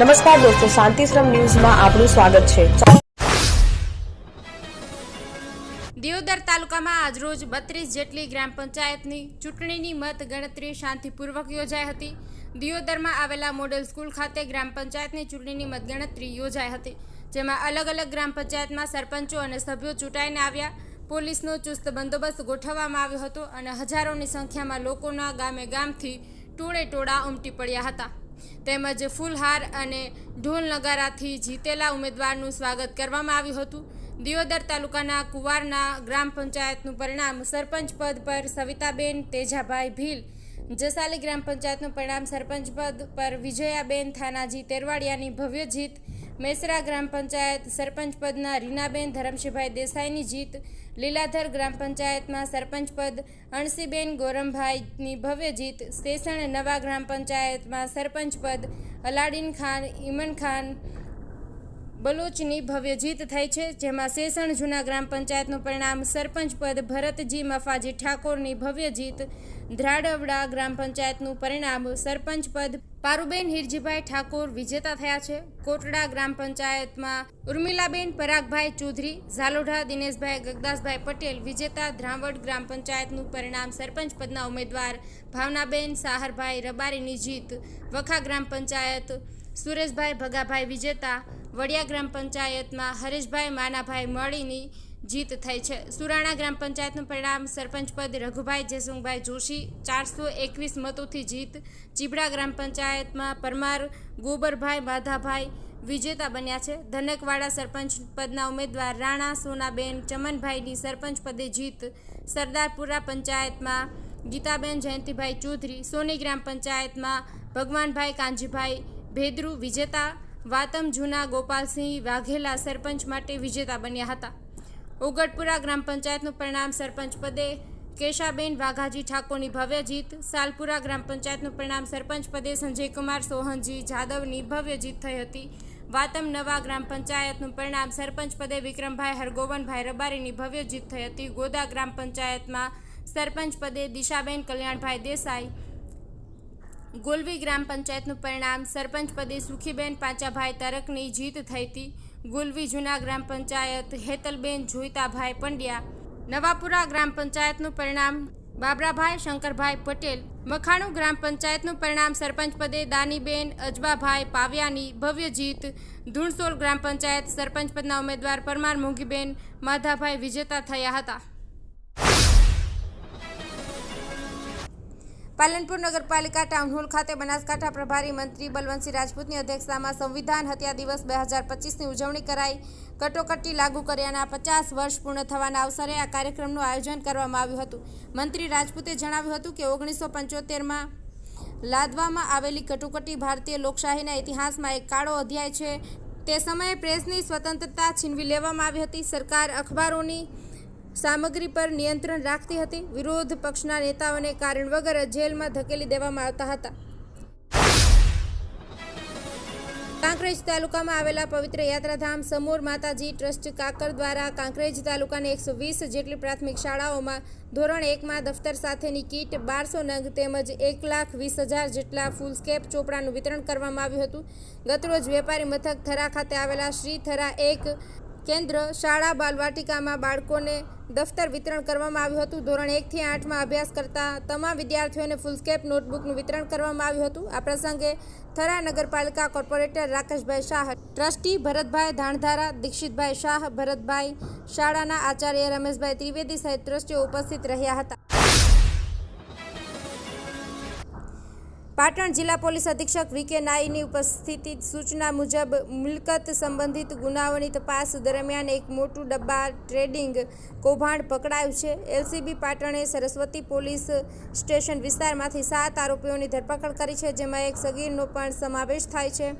નમસ્કાર દોસ્તો શાંતિશ્રમ ન્યૂઝમાં આપનું સ્વાગત છે. દિયોદર તાલુકામાં આજરોજ બત્રીસ જેટલી ગ્રામ પંચાયતની ચૂંટણીની મત ગણતરી શાંતિપૂર્વક યોજાઈ હતી. દિયોદરમાં આવેલા મોડેલ સ્કૂલ ખાતે ગ્રામ પંચાયતની ચૂંટણીની મતગણતરી યોજાઈ હતી, જેમાં અલગ અલગ ગ્રામ પંચાયતમાં સરપંચો અને સભ્યો ચૂંટાઈને આવ્યા. પોલીસનો ચુસ્ત બંદોબસ્ત ગોઠવવામાં આવ્યો હતો અને હજારોની સંખ્યામાં લોકોના ગામે ગામથી ટોળે ટોળા ઉમટી પડ્યા હતા. તેમજ ફૂલહાર અને ઢોલ નગારાથી જીતેલા ઉમેદવારનું સ્વાગત કરવામાં આવ્યું હતું. દિયોદર તાલુકાના કુવારના ગ્રામ પંચાયતનું પરિણામ સરપંચ પદ પર સવિતાબેન તેજાભાઈ ભીલ, જસાલી ગ્રામ પંચાયતનું પરિણામ સરપંચ પદ પર વિજયાબેન થાનાજી તેરવાડિયાની ભવ્ય જીત, મેસરા ગ્રામ પંચાયત સરપંચ પદના રીનાબેન ધરમશીભાઈ દેસાઈની જીત લીલાધર ગ્રામ પંચાયતમાં સરપંચ પદ અણસીબેન ગોરમભાઈની ભવ્ય જીત સ્ટેશન નવા ગ્રામ પંચાયતમાં સરપંચ પદ અલાડીન ખાન ઇમન ખાન બલોચની ભવ્ય જીત થઈ છે, જેમાં શેષણ જૂના ગ્રામ પંચાયતનું પરિણામ સરપંચ પદ ભરતજી મફાજી ઠાકોરની ભવ્ય જીત, ધ્રાડવડા ગ્રામ પંચાયતનું પરિણામ સરપંચ પદ પારુબેન હિરજીભાઈ ઠાકોર વિજેતા થયા છે. કોટડા ગ્રામ પંચાયતમાં ઉર્મિલાબેન પરાગભાઈ ચૌધરી, ઝાલોઢા દિનેશભાઈ ગગદાસભાઈ પટેલ વિજેતા, ધ્રાવડ ગ્રામ પંચાયતનું પરિણામ સરપંચ પદના ઉમેદવાર ભાવનાબેન સાહરભાઈ રબારીની જીત, વખા ગ્રામ પંચાયત સુરેશભાઈ ભગાભાઈ વિજેતા વડિયા ગ્રામ પંચાયતમાં હરેશભાઈ માનાભાઈ મળીની જીત થઈ છે. સુરાણા ગ્રામ પંચાયતનું પરિણામ સરપંચ પદ રઘુભાઈ જયસુંગભાઈ જોશી ચારસો એકવીસ મતોથી જીત. ચીબડા ગ્રામ પંચાયતમાં પરમાર, ગોબરભાઈ, માધાભાઈ વિજેતા બન્યા છે. ધનકવાડા સરપંચ પદના ઉમેદવાર રાણા સોનાબેન ચમનભાઈની સરપંચ પદે જીત. સરદારપુરા પંચાયતમાં ગીતાબેન જયંતિભાઈ ચૌધરી. સોની ગ્રામ પંચાયતમાં ભગવાનભાઈ કાંજીભાઈ ભેદરુ વિજેતા વાતમ જૂના ગોપાલસિંહ વાઘેલા સરપંચ માટે વિજેતા બન્યા હતા. ઓગટપુરા ગ્રામ પંચાયતનું પરિણામ સરપંચ પદે કેશાબેન વાઘાજી ઠાકોરની ભવ્ય જીત, સાલપુરા ગ્રામ પંચાયતનું પરિણામ સરપંચ પદે સંજયકુમાર સોહનજી જાદવની ભવ્ય જીત થઈ હતી. વાતમ નવા ગ્રામ પંચાયતનું પરિણામ સરપંચ પદે વિક્રમભાઈ હરગોવનભાઈ રબારીની ભવ્ય જીત થઈ હતી. ગોદા ગ્રામ પંચાયતમાં સરપંચ પદે દિશાબેન કલ્યાણભાઈ દેસાઈ ગોલવી ગ્રામ પંચાયતનું પરિણામ સરપંચ પદે સુખીબેન પાંચાભાઈ તરકની જીત થઈ હતી. ગોલવી જૂના ગ્રામ પંચાયત હેતલબેન જોઈતાભાઈ પંડ્યા. નવાપુરા ગ્રામ પંચાયતનું પરિણામ બાબરાભાઈ શંકરભાઈ પટેલ. મખાણું ગ્રામ પંચાયતનું પરિણામ સરપંચ પદે દાનીબેન અજબાભાઈ પાવ્યાની ભવ્ય જીત. ધૂણસોલ ગ્રામ પંચાયત સરપંચ પદના ઉમેદવાર પરમાર મોંઘીબેન માધાભાઈ વિજેતા થયા હતા. પાલનપુર નગરપાલિકા ટાઉનહોલ ખાતે બનાસકાંઠા પ્રભારી મંત્રી બલવંતસિંહ રાજપૂતની અધ્યક્ષતામાં સંવિધાન હત્યા દિવસ બે હજાર પચીસની ઉજવણી કરાઈ. કટોકટી લાગુ કર્યાના પચાસ વર્ષ પૂર્ણ થવાના અવસરે આ કાર્યક્રમનું આયોજન કરવામાં આવ્યું હતું. મંત્રી રાજપૂતે જણાવ્યું હતું કે ઓગણીસો પંચોતેરમાં લાદવામાં આવેલી કટોકટી ભારતીય લોકશાહીના ઇતિહાસમાં એક કાળો અધ્યાય છે. તે સમયે પ્રેસની સ્વતંત્રતા છીનવી લેવામાં આવી હતી. સરકાર અખબારોની સામગ્રી પર નિયંત્રણ રાખતી હતી. વિરોધ પક્ષના નેતાઓને કારણ વગર જેલમાં ધકેલી દેવામાં આવતા હતા. કાંકરેજ તાલુકામાં આવેલા પવિત્ર યાત્રાધામ સમૂર માતાજી ટ્રસ્ટ કાકર દ્વારા કાંકરેજ તાલુકાની એકસો વીસ જેટલી પ્રાથમિક શાળાઓમાં ધોરણ એકમાં દફતર સાથેની કીટ, બારસો નંગ તેમજ એક લાખ વીસ હજાર જેટલા ફૂલસ્કેપ ચોપડાનું વિતરણ કરવામાં આવ્યું હતું. ગતરોજ વેપારી મથક થરા ખાતે આવેલા શ્રી થરા એક કેન્દ્ર, શાળા, બાલવાટિકામાં બાળકોને દફતર વિતરણ કરવામાં આવ્યું હતું. ધોરણ એકથી આઠમાં અભ્યાસ કરતા તમામ વિદ્યાર્થીઓને ફૂલસ્કેપ નોટબુકનું વિતરણ કરવામાં આવ્યું હતું. આ પ્રસંગે થરા નગરપાલિકા કોર્પોરેટર રાકેશભાઈ શાહ, ટ્રસ્ટી ભરતભાઈ ધાણધારા, દીક્ષિતભાઈ શાહ, ભરતભાઈ શાળાના આચાર્ય રમેશભાઈ ત્રિવેદી સહિત ટ્રસ્ટીઓ ઉપસ્થિત રહ્યા હતા. પાટણ જિલ્લા પોલીસ અધિક્ષક વી કે નાઈની ઉપસ્થિતિ સૂચના મુજબ મિલકત સંબંધિત ગુનાઓની તપાસ દરમિયાન એક મોટું ડબ્બા ટ્રેડિંગ કૌભાંડ પકડાયું છે. એલસીબી પાટણે સરસ્વતી પોલીસ સ્ટેશન વિસ્તારમાંથી સાત આરોપીઓની ધરપકડ કરી છે, જેમાં એક સગીરનો પણ સમાવેશ થાય છે.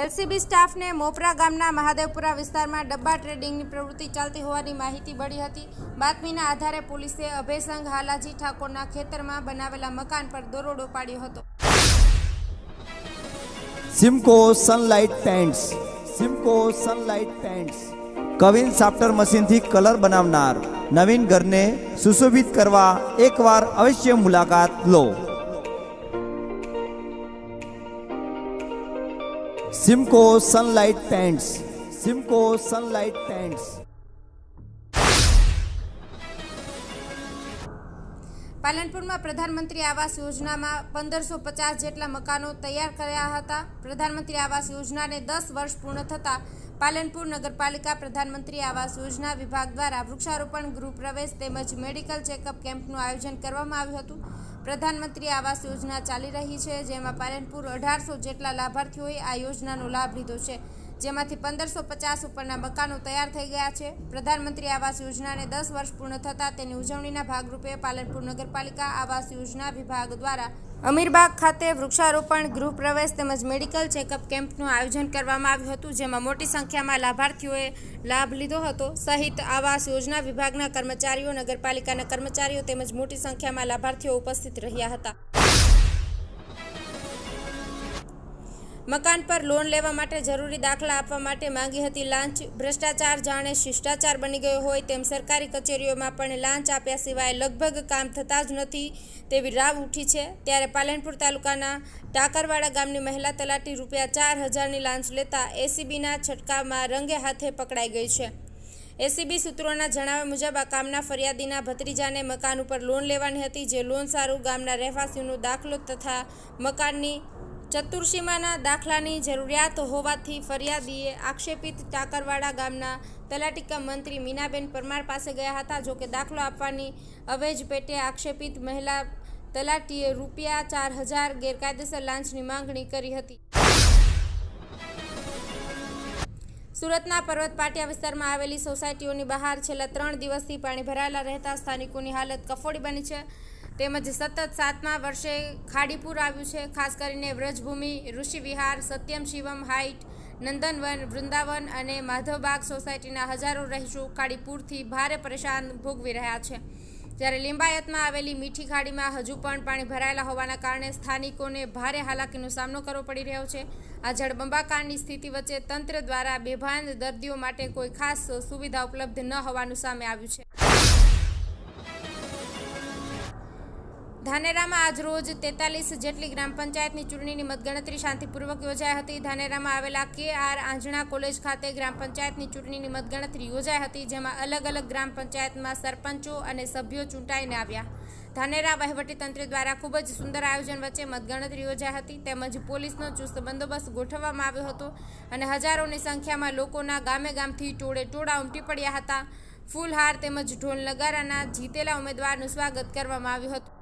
એલસીબી સ્ટાફને મોપરા ગામના મહાદેવપુરા વિસ્તારમાં ડબ્બા ટ્રેડિંગની પ્રવૃત્તિ ચાલતી હોવાની માહિતી મળી હતી. બાતમીના આધારે પોલીસે અભયસંઘ હાલાજી ઠાકોરના ખેતરમાં બનાવેલા મકાન પર દરોડો પાડ્યો હતો. Simco Sunlight Paints Simco Sunlight Paints queen સાફ્ટર મશીનથી કલર બનાવનાર નવીન ઘરને સુશોભિત કરવા એકવાર અવશ્ય મુલાકાત લો. Simco Sunlight Paints Simco Sunlight Paints પાલનપુરમાં પ્રધાનમંત્રી આવાસ યોજનામાં પંદરસો પચાસ જેટલા મકાનો તૈયાર કર્યા હતા. પ્રધાનમંત્રી આવાસ યોજનાને દસ વર્ષ પૂર્ણ થતાં પાલનપુર નગરપાલિકા પ્રધાનમંત્રી આવાસ યોજના વિભાગ દ્વારા વૃક્ષારોપણ ગૃહ પ્રવેશ તેમજ મેડિકલ ચેકઅપ કેમ્પનું આયોજન કરવામાં આવ્યું હતું. પ્રધાનમંત્રી આવાસ યોજના ચાલી રહી છે, જેમાં પાલનપુર અઢારસો જેટલા લાભાર્થીઓએ આ યોજનાનો લાભ લીધો છે. જેમાંથી પંદરસો પચાસ ઉપરના મકાનો તૈયાર થઈ ગયા છે. પ્રધાનમંત્રી આવાસ યોજનાને દસ વર્ષ પૂર્ણ થતાં તેની ઉજવણીના ભાગરૂપે પાલનપુર નગરપાલિકા આવાસ યોજના વિભાગ દ્વારા અમીરબાગ ખાતે વૃક્ષારોપણ ગૃહ પ્રવેશ તેમજ મેડિકલ ચેકઅપ કેમ્પનું આયોજન કરવામાં આવ્યું હતું, જેમાં મોટી સંખ્યામાં લાભાર્થીઓએ લાભ લીધો હતો. સહિત આવાસ યોજના વિભાગના કર્મચારીઓ, નગરપાલિકાના કર્મચારીઓ તેમજ મોટી સંખ્યામાં લાભાર્થીઓ ઉપસ્થિત રહ્યા હતા. મકાન પર લોન લેવા માટે જરૂરી દાખલા આપવા માટે માંગી હતી. લાંચ ભ્રષ્ટાચાર જાણે શિષ્ટાચાર બની ગયો હોય તેમ સરકારી કચેરીઓમાં પણ લાંચ આપ્યા સિવાય લગભગ કામ થતા જ નથી તેવી રાવ ઉઠી છે. ત્યારે પાલનપુર તાલુકાના ટાકરવાડા ગામની મહિલા તલાટી રૂપિયા ચાર હજારની લાંચ લેતા એસીબીના છટકામાં રંગે હાથે પકડાઈ ગઈ છે. એસીબી સૂત્રોના જણાવ્યા મુજબ આ કામના ફરિયાદીના ભત્રીજાને મકાન ઉપર લોન લેવાની હતી, જે લોન સારું ગામના રહેવાસીઓનો દાખલો તથા મકાનની ચતુર્સીમાના દાખલાની જરૂરિયાત હોવાથી ફરિયાદીએ આક્ષેપિત ટાકરવાડા ગામના તલાટીકા મંત્રી મીનાબેન પરમાર પાસે ગયા હતા. જોકે દાખલો આપવાની અવેજ પેટે આક્ષેપિત મહિલા તલાટીએ રૂપિયા ચાર હજાર ગેરકાયદેસર લાંચની માંગણી કરી હતી. સુરતના પર્વત પાટિયા વિસ્તારમાં આવેલી સોસાયટીઓની બહાર છેલ્લા ત્રણ દિવસથી પાણી ભરાયેલા રહેતા સ્થાનિકોની હાલત કફોડી બની છે. તેમજ સતત સાતમા વર્ષે ખાડીપુર આવ્યું છે. ખાસ કરીને વ્રજભૂમિ, ઋષિવિહાર, સત્યમ શિવમ હાઇટ નંદનવન, વૃંદાવન અને માધવબાગ સોસાયટીના હજારો રહીશો ખાડીપુરથી ભારે પરેશાન ભોગવી રહ્યા છે. જ્યારે લિંબાયતમાં આવેલી મીઠી ખાડીમાં હજુ પણ પાણી ભરાયેલા હોવાના કારણે સ્થાનિકોને ભારે હાલાકીનો સામનો કરવો પડી રહ્યો છે. આ જળબંબાકારની સ્થિતિ વચ્ચે તંત્ર દ્વારા બેભાન દર્દીઓ માટે કોઈ ખાસ સુવિધા ઉપલબ્ધ ન હોવાનું સામે આવ્યું છે. ધાનેરામાં આજ રોજ તેતાલીસ જેટલી ગ્રામ પંચાયતની ચૂંટણીની મતગણતરી શાંતિપૂર્વક યોજાઈ હતી. ધાનેરામાં આવેલા કે આર આંજણા કોલેજ ખાતે ગ્રામ પંચાયતની ચૂંટણીની મતગણતરી યોજાઈ હતી, જેમાં અલગ અલગ ગ્રામ પંચાયતમાં સરપંચો અને સભ્યો ચૂંટાઈને આવ્યા. ધાનેરા વહીવટીતંત્ર દ્વારા ખૂબ જ સુંદર આયોજન વચ્ચે મતગણતરી યોજાઈ હતી. તેમજ પોલીસનો ચુસ્ત બંદોબસ્ત ગોઠવવામાં આવ્યો હતો અને હજારોની સંખ્યામાં લોકોના ગામે ગામથી ટોળે ટોળા ઉમટી પડ્યા હતા. ફૂલહાર તેમજ ઢોલ નગારાના જીતેલા ઉમેદવારનું સ્વાગત કરવામાં આવ્યું હતું.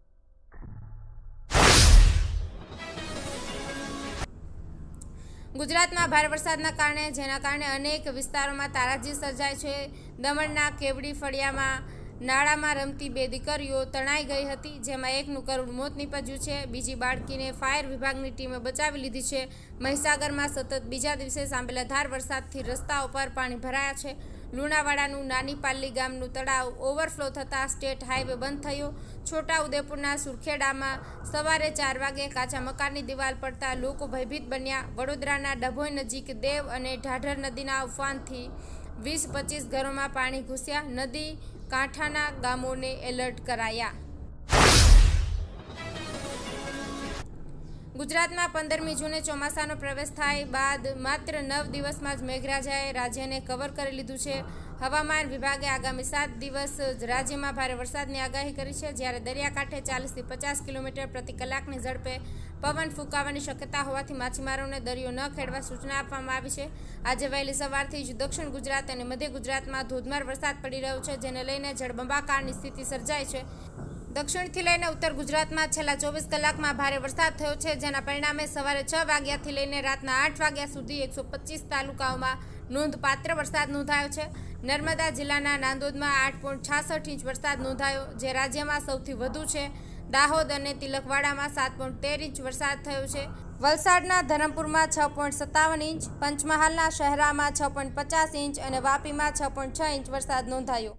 ગુજરાતમાં ભારે વરસાદના કારણે, જેના કારણે અનેક વિસ્તારોમાં તારાજી સર્જાય છે. દમણના કેવડી ફળિયામાં નાળામાં રમતી બે દીકરીઓ તણાઈ ગઈ હતી, જેમાં એકનું કરુણ મોત નીપજ્યું છે. બીજી બાળકીને ફાયર વિભાગની ટીમે બચાવી લીધી છે. મહીસાગરમાં સતત બીજા દિવસે સાંભેલાધાર વરસાદથી રસ્તાઓ પર પાણી ભરાયા છે. લુણાવાડાનું નાની પાલ્લી ગામનું તળાવ ઓવરફ્લો થતાં સ્ટેટ હાઈવે બંધ થયો. છોટાઉદેપુરના સુરખેડામાં સવારે ચાર વાગે કાચા મકાનની દિવાલ પડતા લોકો ભયભીત બન્યા. વડોદરાના ડભોઈ નજીક દેવ અને ઢાઢર નદીના ઉફાનથી વીસ પચીસ ઘરોમાં પાણી ઘૂસ્યા. નદી કાંઠાના ગામોને એલર્ટ કરાયા. ગુજરાતમાં પંદરમી જૂને ચોમાસાનો પ્રવેશ થાય બાદ માત્ર નવ દિવસમાં જ મેઘરાજાએ રાજ્યને કવર કરી લીધું છે. હવામાન વિભાગે આગામી સાત દિવસ રાજ્યમાં ભારે વરસાદની આગાહી કરી છે, જ્યારે દરિયાકાંઠે ચાલીસથી પચાસ કિલોમીટર પ્રતિ કલાકની ઝડપે પવન ફૂંકાવાની શક્યતા હોવાથી માછીમારોને દરિયો ન ખેડવા સૂચના આપવામાં આવી છે. આજે વહેલી સવારથી જ દક્ષિણ ગુજરાત અને મધ્ય ગુજરાતમાં ધોધમાર વરસાદ પડી રહ્યો છે, જેને લઈને જળબંબાકારની સ્થિતિ સર્જાઈ છે. દક્ષિણથી લઈને ઉત્તર ગુજરાતમાં છેલ્લા ચોવીસ કલાકમાં ભારે વરસાદ થયો છે, જેના પરિણામે સવારે છ વાગ્યાથી લઈને રાતના આઠ વાગ્યા સુધી એકસો પચીસ તાલુકાઓમાં નોંધપાત્ર વરસાદ નોંધાયો છે. નર્મદા જિલ્લાના નાંદોદમાં આઠ પોઈન્ટ છાસઠ ઇંચ વરસાદ નોંધાયો, જે રાજ્યમાં સૌથી વધુ છે. દાહોદ અને તિલકવાડામાં સાત પોઈન્ટ તેર ઇંચ વરસાદ થયો છે. વલસાડના ધરમપુરમાં છ પોઈન્ટ સત્તાવન ઇંચ, પંચમહાલના શહેરામાં છ પોઈન્ટ પચાસ ઇંચ અને વાપીમાં છ પોઈન્ટ છ ઇંચ વરસાદ નોંધાયો.